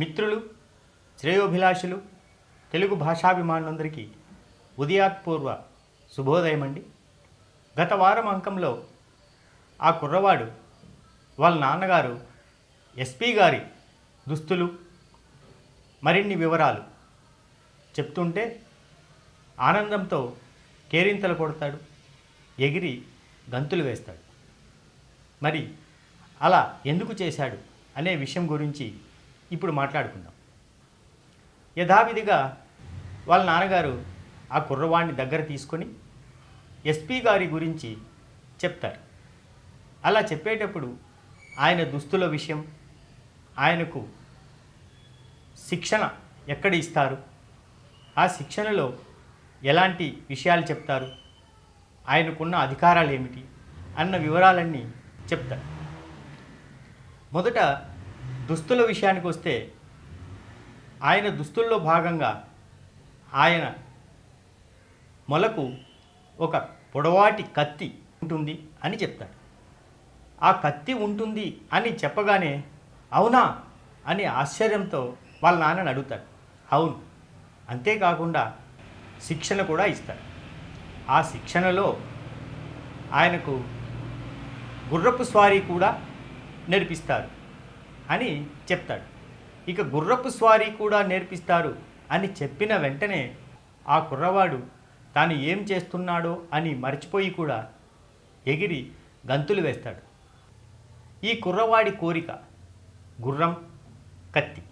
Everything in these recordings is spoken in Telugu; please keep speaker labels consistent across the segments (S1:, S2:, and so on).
S1: మిత్రులు శ్రేయోభిలాషులు తెలుగు భాషాభిమానులందరికీ ఉదయాత్పూర్వ శుభోదయం అండి గత వారం అంకంలో ఆ కుర్రవాడు వాళ్ళ నాన్నగారు ఎస్పీ గారి దుస్తులు మరిన్ని వివరాలు చెప్తుంటే ఆనందంతో కేరింతలు కొడతాడు ఎగిరి గంతులు వేస్తాడు. మరి అలా ఎందుకు చేశాడు అనే విషయం గురించి ఇప్పుడు మాట్లాడుకుందాం. యథావిధిగా వాళ్ళ నాన్నగారు ఆ కుర్రవాణ్ణి దగ్గర తీసుకొని ఎస్పీ గారి గురించి చెప్తారు. అలా చెప్పేటప్పుడు ఆయన దుస్తుల విషయం ఆయనకు శిక్షణ ఎక్కడ ఇస్తారు? ఆ శిక్షణలో ఎలాంటి విషయాలు చెప్తారు? ఆయనకున్న అధికారాలు ఏమిటి? అన్న వివరాలన్నీ చెప్తారు. మొదట దుస్తుల విషయానికి వస్తే ఆయన దుస్తుల్లో భాగంగా ఆయన మొలకు ఒక పొడవాటి కత్తి ఉంటుంది అని చెప్తాడు. ఆ కత్తి ఉంటుంది అని చెప్పగానే అవునా అని ఆశ్చర్యంతో వాళ్ళ నాన్నని అడుగుతాడు. అవును అంతేకాకుండా శిక్షణ కూడా ఇస్తాడు. ఆ శిక్షణలో ఆయనకు గుర్రపు స్వారీ కూడా నేర్పిస్తారు. అని చెప్తాడు. ఇక గుర్రపు స్వారీ కూడా నేర్పిస్తారు అని చెప్పిన వెంటనే ఆ కుర్రవాడు తాను ఏం చేస్తున్నాడో అని మర్చిపోయి కూడా ఎగిరి గంతులు వేస్తాడు. ఈ కుర్రవాడి కోరిక గుర్రం కత్తి.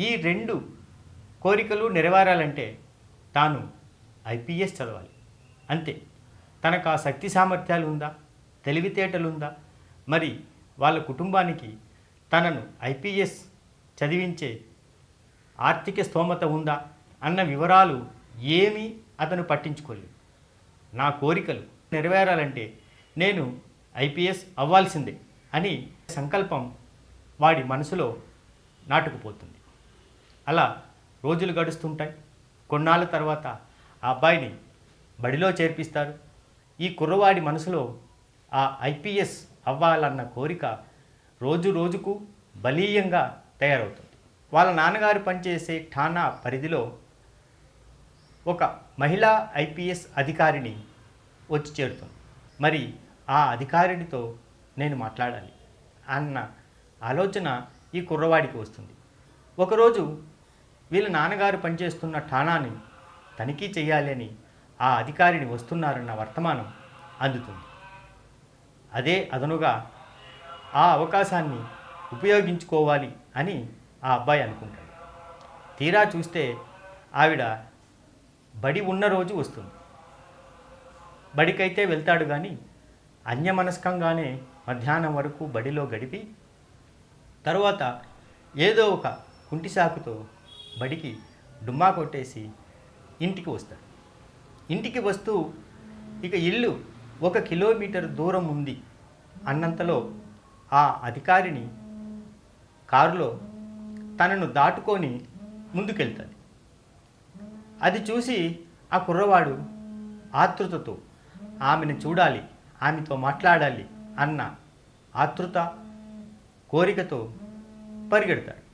S1: ఈ రెండు కోరికలు నెరవేరాలంటే తాను ఐపీఎస్ చదవాలి. అంతే. తనకు ఆ శక్తి సామర్థ్యాలు ఉందా? తెలివితేటలుందా మరి వాళ్ళ కుటుంబానికి తనను ఐపీఎస్ చదివించే ఆర్థిక స్తోమత ఉందా అన్న వివరాలు ఏమీ అతను పట్టించుకోలేదు. నా కోరికలు నెరవేరాలంటే నేను ఐపీఎస్ అవ్వాల్సిందే అని సంకల్పం వాడి మనసులో నాటుకుపోతుంది. అలా రోజులు గడుస్తుంటాయి. కొన్నాళ్ళ తర్వాత ఆ అబ్బాయిని బడిలో చేర్పిస్తారు. ఈ కుర్రవాడి మనసులో ఆ ఐపీఎస్ అవ్వాలన్న కోరిక రోజు రోజుకు బలీయంగా తయారవుతుంది. వాళ్ళ నాన్నగారు పనిచేసే ఠానా పరిధిలో ఒక మహిళా ఐపీఎస్ అధికారిని వచ్చి చేరుతుంది. మరి ఆ అధికారినితో నేను మాట్లాడాలి అన్న ఆలోచన ఈ కుర్రవాడికి వస్తుంది. ఒకరోజు వీళ్ళ నాన్నగారు పనిచేస్తున్న ఠాణాని తనిఖీ చేయాలి అని ఆ అధికారిని వస్తున్నారన్న వర్తమానం అందుతుంది. అదే అదనుగా ఆ అవకాశాన్ని ఉపయోగించుకోవాలి అని ఆ అబ్బాయి అనుకుంటాడు. తీరా చూస్తే ఆవిడ బడి ఉన్న రోజు వస్తుంది. బడికైతే వెళ్తాడు కానీ అన్యమనస్కంగానే మధ్యాహ్నం వరకు బడిలో గడిపి తరువాత ఏదో ఒక కుంటి సాకుతో బడికి డుమ్మా కొట్టేసి ఇంటికి వస్తాడు. ఇంటికి వస్తూ ఇక ఇల్లు ఒక కిలోమీటర్ దూరం ఉంది అన్నంతలో ఆ అధికారిని కారులో తనను దాటుకొని ముందుకెళ్తుంది. అది చూసి ఆ కుర్రవాడు ఆతృతతో ఆమెను చూడాలి ఆమెతో మాట్లాడాలి అన్న ఆతృత కోరికతో పరిగెడతాడు.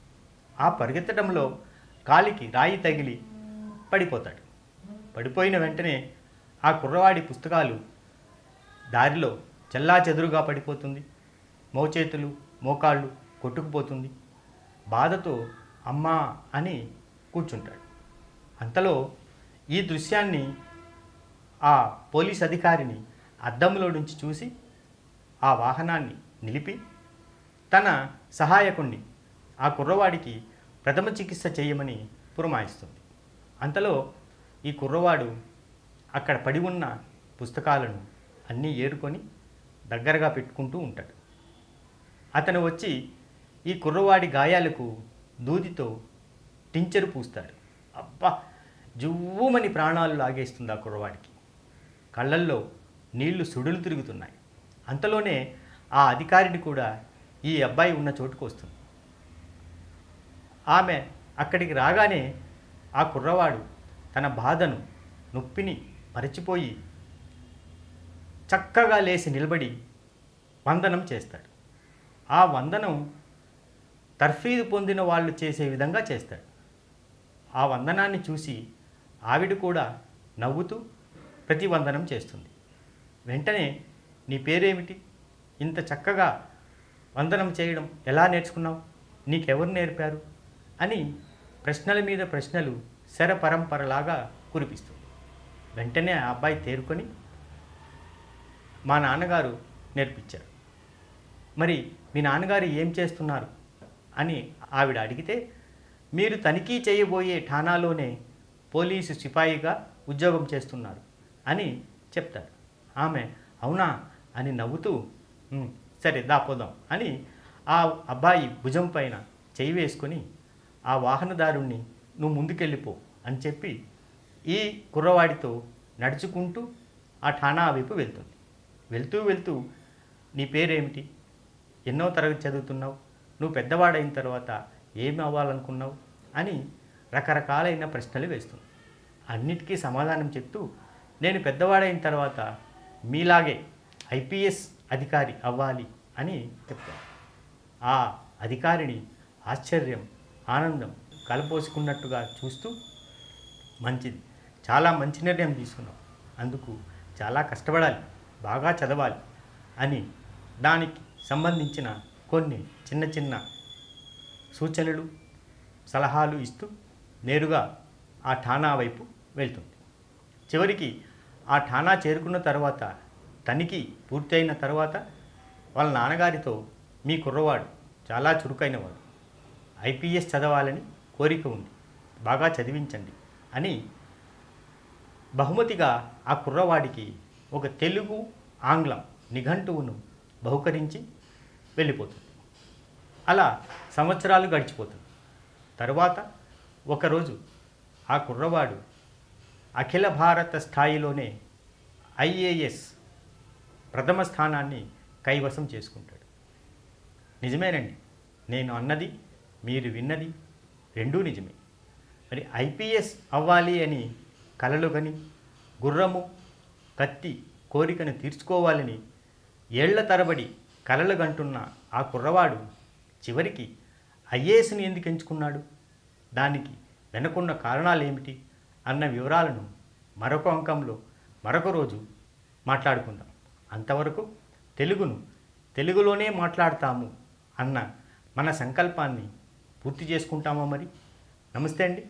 S1: ఆ పరిగెత్తడంలో కాలికి రాయి తగిలి పడిపోతాడు. పడిపోయిన వెంటనే ఆ కుర్రవాడి పుస్తకాలు దారిలో చెల్లా చెదురుగా పడిపోతుంది. మోచేతులు మోకాళ్ళు కొట్టుకుపోతుంది. బాధతో అమ్మా అని కూర్చుంటాడు. అంతలో ఈ దృశ్యాన్ని ఆ పోలీస్ అధికారిని అద్దంలో నుంచి చూసి ఆ వాహనాన్ని నిలిపి తన సహాయకుణ్ణి ఆ కుర్రవాడికి ప్రథమ చికిత్స చేయమని పురమాయిస్తుంది. అంతలో ఈ కుర్రవాడు అక్కడ పడి ఉన్న పుస్తకాలను అన్నీ ఏరుకొని దగ్గరగా పెట్టుకుంటూ ఉంటాడు. అతను వచ్చి ఈ కుర్రవాడి గాయాలకు దూదితో టించరు పూస్తాడు. అబ్బా! జువ్వుమని ప్రాణాలు లాగేస్తుంది ఆ కుర్రవాడికి. కళ్ళల్లో నీళ్ళు సుడులు తిరుగుతున్నాయి. అంతలోనే ఆ అధికారిని కూడా ఈ అబ్బాయి ఉన్న చోటుకు వస్తుంది. ఆమె అక్కడికి రాగానే ఆ కుర్రవాడు తన బాధను నొప్పిని మరచిపోయి చక్కగా లేచి నిలబడి వందనం చేస్తాడు. ఆ వందనం తర్ఫీదు పొందిన వాళ్ళు చేసే విధంగా చేస్తాడు. ఆ వందనాన్ని చూసి ఆవిడ కూడా నవ్వుతూ ప్రతివందనం చేస్తుంది. వెంటనే నీ పేరేమిటి? ఇంత చక్కగా వందనం చేయడం ఎలా నేర్చుకున్నావు? నీకెవరు నేర్పారు? అని ప్రశ్నల మీద ప్రశ్నలు శర పరంపరలాగా కురిపిస్తుంది. వెంటనే ఆ అబ్బాయి తేరుకొని మా నాన్నగారు నేర్పించారు. మరి మీ నాన్నగారు ఏం చేస్తున్నారు? అని ఆవిడ అడిగితే మీరు తనిఖీ చేయబోయే ఠానాలోనే పోలీసు సిపాయిగా ఉద్యోగం చేస్తున్నారు అని చెప్తారు. ఆమె అవునా? అని నవ్వుతూ సరే దాపోదాం అని ఆ అబ్బాయి భుజం పైన చేయి వేసుకొని ఆ వాహనదారుణ్ణి నువ్వు ముందుకెళ్ళిపో అని చెప్పి ఈ కుర్రవాడితో నడుచుకుంటూ ఆ ఠాణా వైపు వెళ్తుంది. వెళ్తూ వెళ్తూ నీ పేరేమిటి? ఎన్నో తరగతి చదువుతున్నావు? నువ్వు పెద్దవాడైన తర్వాత ఏమి అవ్వాలనుకున్నావు అని రకరకాలైన ప్రశ్నలు వేస్తుంది. అన్నిటికీ సమాధానం చెప్తూ నేను పెద్దవాడైన తర్వాత మీలాగే ఐపీఎస్ అధికారి అవ్వాలి అని చెప్తాను. ఆ అధికారిని ఆశ్చర్యం ఆనందం కలపోసుకున్నట్టుగా చూస్తూ మంచిది. చాలా మంచి నిర్ణయం తీసుకున్నావు. అందుకు చాలా కష్టపడాలి బాగా చదవాలి అని దానికి సంబంధించిన కొన్ని చిన్న చిన్న సూచనలు సలహాలు ఇస్తూ నేరుగా ఆ ఠాణా వైపు వెళ్తుంది. చివరికి ఆ ఠాణా చేరుకున్న తర్వాత తనిఖీ పూర్తయిన తర్వాత వాళ్ళ నాన్నగారితో మీ కుర్రవాడు చాలా చురుకైనవాడు. ఐపీఎస్ చదవాలని కోరిక ఉంది. బాగా చదివించండి అని బహుమతిగా ఆ కుర్రవాడికి ఒక తెలుగు ఆంగ్లం నిఘంటువును బహుకరించి వెళ్ళిపోతుంది. అలా సంవత్సరాలు గడిచిపోతుంది తరువాత ఒకరోజు ఆ కుర్రవాడు అఖిల భారత స్థాయిలోనే ఐఏఎస్ ప్రథమ స్థానాన్ని కైవసం చేసుకుంటాడు. నిజమేనండి నేను అన్నది మీరు విన్నది రెండూ నిజమే. మరి ఐపీఎస్ అవ్వాలి అని కలలు గని గుర్రము కత్తి కోరికను తీర్చుకోవాలని ఏళ్ళ తరబడి కలలు గంటున్న ఆ కుర్రవాడు చివరికి ఐఏఎస్ని ఎందుకు ఎంచుకున్నాడు? దానికి వెనుకున్న కారణాలు ఏమిటి అన్న వివరాలను మరొక అంకంలో మరొక రోజు మాట్లాడుకుందాం. అంతవరకు తెలుగును తెలుగులోనే మాట్లాడతాము అన్న మన సంకల్పాన్ని పూర్తి చేసుకుంటామా మరి? నమస్తే అండి.